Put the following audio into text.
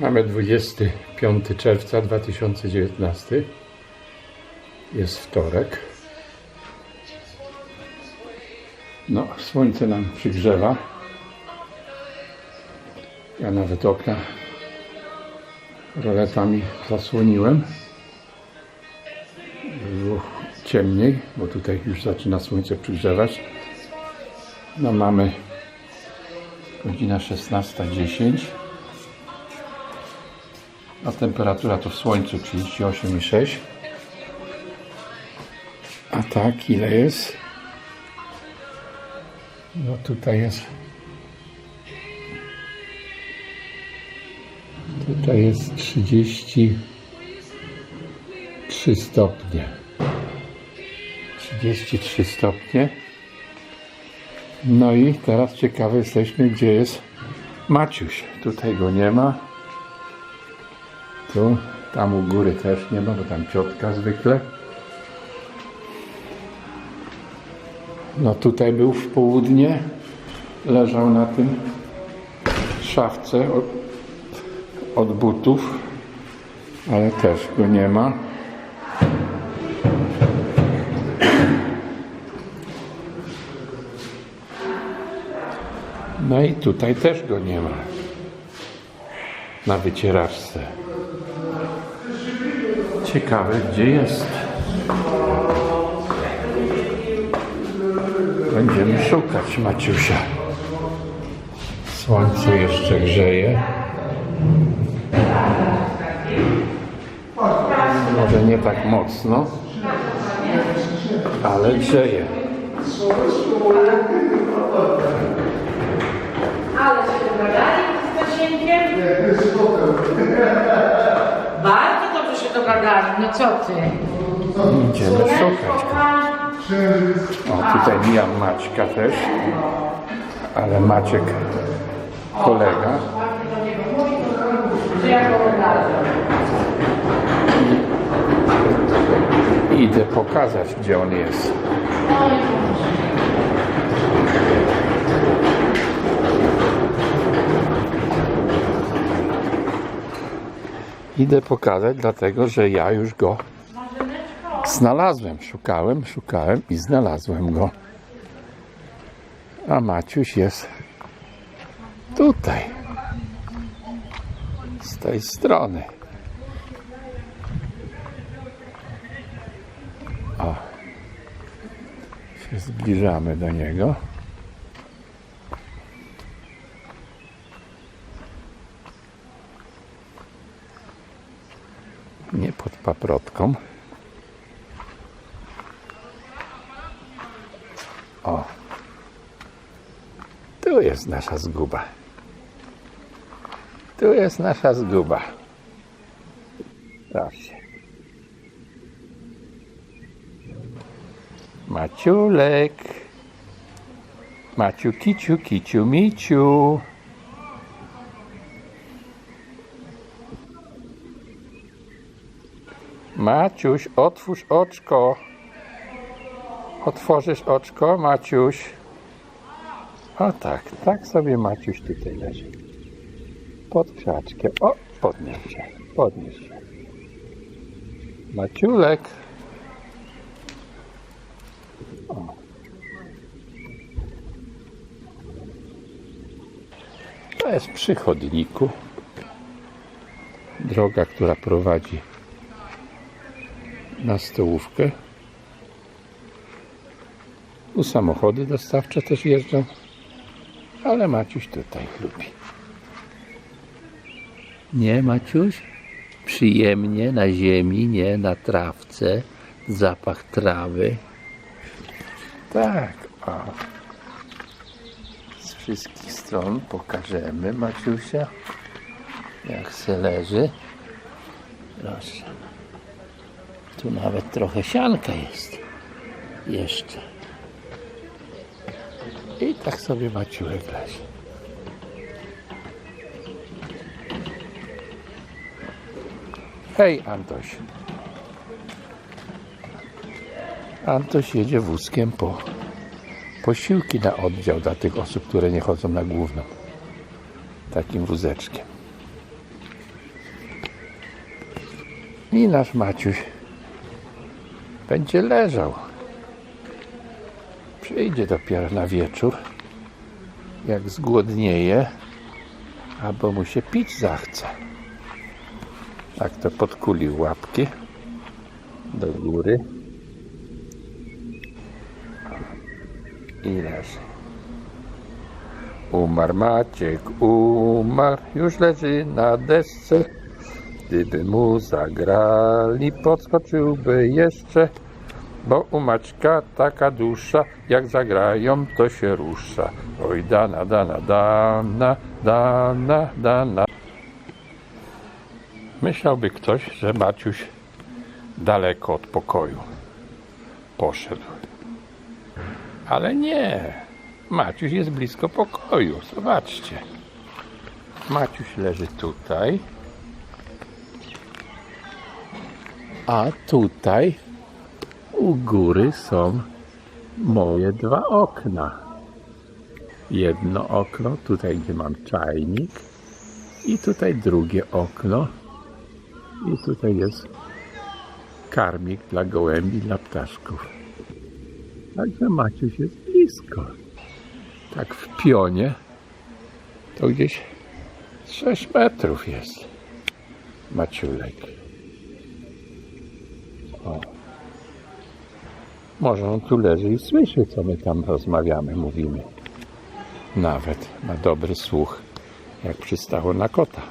Mamy 25 czerwca 2019. Jest wtorek. No, słońce nam przygrzewa. Ja nawet okna roletami zasłoniłem. Było ciemniej, bo tutaj już zaczyna słońce przygrzewać. No mamy godzina 16.10 a temperatura to w słońcu 38,6 a tak ile jest? No tutaj jest. Tutaj jest 33 stopnie. 33 stopnie. No i teraz ciekawe jesteśmy gdzie jest Maciuś. Tutaj go nie ma tu, tam u góry też nie ma, bo tam ciotka zwykle. No tutaj był w południe, leżał na tym szafce od, od butów, ale też go nie ma. No i tutaj też go nie ma. Na wycieraczce. Ciekawe, gdzie jest. Będziemy szukać Maciusia. Słońce jeszcze grzeje. Może nie tak mocno, ale grzeje. Ale się dogadali z Stasienkiem? Dogadali, no co ty? Idziemy szukać. O, tutaj mijam Maćka też, ale Maciek kolega. Idę pokazać, gdzie on jest. Idę pokazać, dlatego że ja już go znalazłem. Szukałem, szukałem i znalazłem go. A Maciuś jest tutaj. Z tej strony. się zbliżamy do niego. Nie pod paprotką. O. Tu jest nasza zguba. Tu jest nasza zguba. Proszę. Maciulek. Maciu, kiciu, kiciu, miciu. Maciuś, otwórz oczko. Otworzysz oczko, Maciuś. O tak, tak sobie Maciuś tutaj leży. Pod krzaczkiem. O, podnieś się, podnieś się. Maciulek. To jest przy chodniku. Droga, która prowadzi na stołówkę. Tu samochody dostawcze też jeżdżą, ale Maciuś tutaj lubi. Nie, Maciuś? Przyjemnie na ziemi, nie na trawce. Zapach trawy. Tak, o z wszystkich stron pokażemy Maciusia jak se leży proszę tu nawet trochę sianka jest jeszcze i tak sobie Maciułek leży hej Antoś Antoś jedzie wózkiem po posiłki na oddział dla tych osób, które nie chodzą na główną. Takim wózeczkiem. I nasz Maciuś będzie leżał. Przyjdzie dopiero na wieczór, jak zgłodnieje, albo mu się pić zachce. Tak to podkulił łapki do góry i leży. Umarł Maciek, umarł, już leży na desce. Gdyby mu zagrali, podskoczyłby jeszcze, bo u Maćka taka dusza, jak zagrają, to się rusza. Oj, dana, dana, dana, dana, dana. Myślałby ktoś, że Maciuś daleko od pokoju poszedł. Ale nie. Maciuś jest blisko pokoju. Zobaczcie. Maciuś leży tutaj. A tutaj u góry są moje dwa okna. Jedno okno, tutaj gdzie mam czajnik. I tutaj drugie okno. I tutaj jest karmik dla gołębi, dla ptaszków. Także Maciuś jest blisko. Tak w pionie to gdzieś 6 metrów jest Maciulek. O. Może on tu leży i słyszy, co my tam rozmawiamy, mówimy. Nawet ma dobry słuch, jak przystało na kota.